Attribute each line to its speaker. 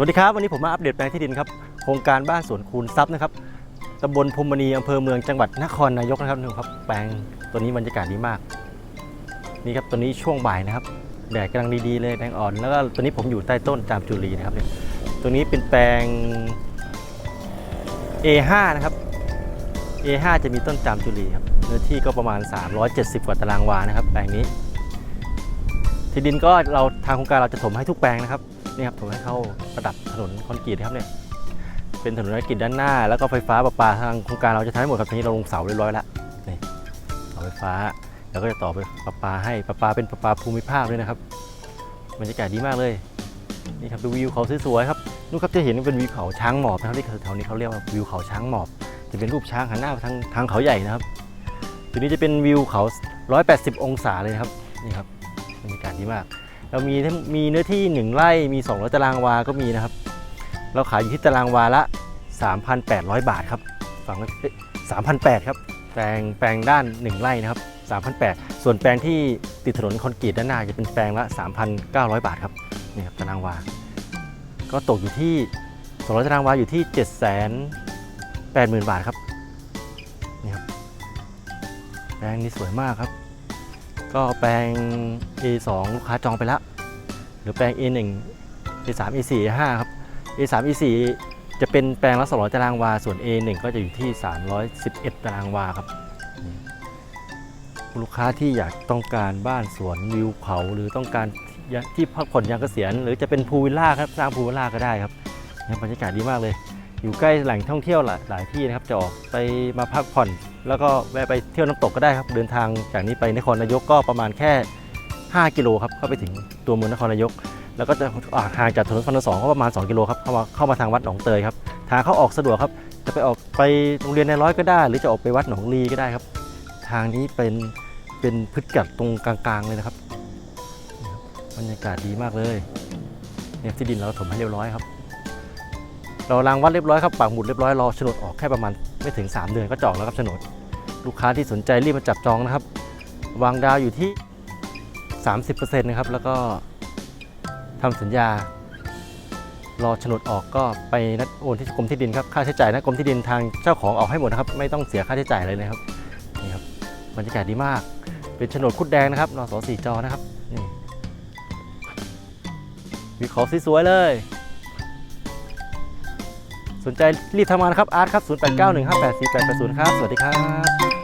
Speaker 1: วัสดีครับวันนี้ผมมาอัปเดตแปลงที่ดินครับโครงการบ้านสวนคูณทรัพย์นะครับตำบลพรมณีอำเภอเมืองจังหวัดนครนายกนะครับนี่ครับแปลงตัวนี้บรรยากาศดีมาก นี่ครับตัวนี้ช่วงบ่ายนะครับแดดกำลังดีๆเลยแดงอ่อน แล้วก็ตัวนี้ผมอยู่ใต้ต้นจามจุรีนะครับเนี่ยตัวนี้เป็นแปลง A5 นะครับ A5 จะมีต้นจามจุรีครับเนื้อที่ก็ประมาณ 370 กว่าตารางวานะครับ แปลงนี้ ที่ดินก็เราทางโครงการเราจะถมให้ทุกแปลงนะครับ นี่ครับถมให้เข้าประดับถนนคอนกรีตนะครับเนี่ยเป็นถนนคอนกรีตด้านหน้า แล้วก็ไฟฟ้าประปาทางโครงการเราจะทำให้หมดครับทีนี้เราลงเสาเรียบร้อยแล้วนี่เสาไฟฟ้าแล้วก็จะต่อไปประปาให้ประปาเป็นประปาภูมิภาคด้วยนะครับบรรยากาศดีมากเลยนี่ครับดูวิวเขาสวยๆครับนู่นครับจะเห็นเป็นวิวเขาช้างหมอบนะครับที่แถวนี้เขาเรียกว่าวิวเขาช้างหมอบ จะเป็นรูปช้างหันหน้าทางทางเขาใหญ่นะครับทีนี้จะเป็นวิวเขา 180 องศาเลยครับนี่ครับบรรยากาศดีมาก เรามีมีเนื้อที่ 1 ไร่มี200ตารางวาก็มีนะครับ เราขายอยู่ที่ตารางวาละ 3,800 บาทครับฝั่งละเอ๊ะ3,800 ครับ แปลงแปลงด้าน 1 ไร่นะครับ 3,800 ส่วนแปลงที่ติดถนนคอนกรีตด้านหน้าจะเป็นแปลงละ 3,900 บาทครับนี่ครับตารางวา ก็ตกอยู่ที่200ตารางวาอยู่ที่ 780,000 บาทครับนี่ครับแปลงนี้สวยมากครับ ก็แปลง A2 ลูกค้าจองไปแล้ว หรือแปลง A1 A3 A4 A5 ครับ A3 A4 จะเป็นแปลงละ200ตารางวา ส่วน A1 ก็จะอยู่ที่ 311 ตารางวาครับ ลูกค้าที่อยากต้องการบ้านสวนวิวเขาหรือต้องการที่พักผ่อนยามเกษียณหรือจะเป็นพูลวิลล่าครับสร้างพูลวิลล่าก็ได้ครับบรรยากาศดีมากเลย อยู่ใกล้แหล่งท่องเที่ยวหลายที่นะครับจะออกไปมาพักผ่อน แล้วก็แวะไปเที่ยวน้ำตกก็ได้ครับ เดินทางจากนี้ไปนครนายกก็ประมาณแค่ 5 กิโลครับเข้าไปถึงตัวเมืองนครนายก แล้วก็จะห่างจากถนนพระนสองก็ประมาณ 2 กิโลครับเข้ามาเข้ามาทางวัดหนองเตยครับทางเข้าออกสะดวกครับ จะไปออกไปโรงเรียนในร้อยก็ได้ หรือจะออกไปวัดหนองลีก็ได้ครับ ทางนี้เป็นเป็นพืชกัดตรงกลางๆเลยนะครับนี่ครับบรรยากาศดีมากเลยเนี่ยที่ดินเราถมให้เรียบร้อยครับ เรารางวัดเรียบร้อยครับปักหมุดเรียบร้อยรอโฉนดออกแค่ประมาณไม่ถึง 3 เดือนก็จองแล้วครับโฉนด ลูกค้าที่สนใจรีบมาจับจองนะครับ วางดาวอยู่ที่ 30%นะครับแล้วก็ทำสัญญารอโฉนดออกก็ไปนัดโอนที่กรมที่ดินครับค่าใช้จ่ายนะกรมที่ดินทางเจ้าของออกให้หมดนะครับไม่ต้องเสียค่าใช้จ่ายอะไรเลยครับนี่ครับบรรยากาศดีมาก เป็นโฉนดคุดแดงนะครับนสสีจอนะครับนี่วิวเขาสวยๆเลย สนใจรีบทำงานครับอาร์ตครับ 0891584880 ครับ สวัสดีครับ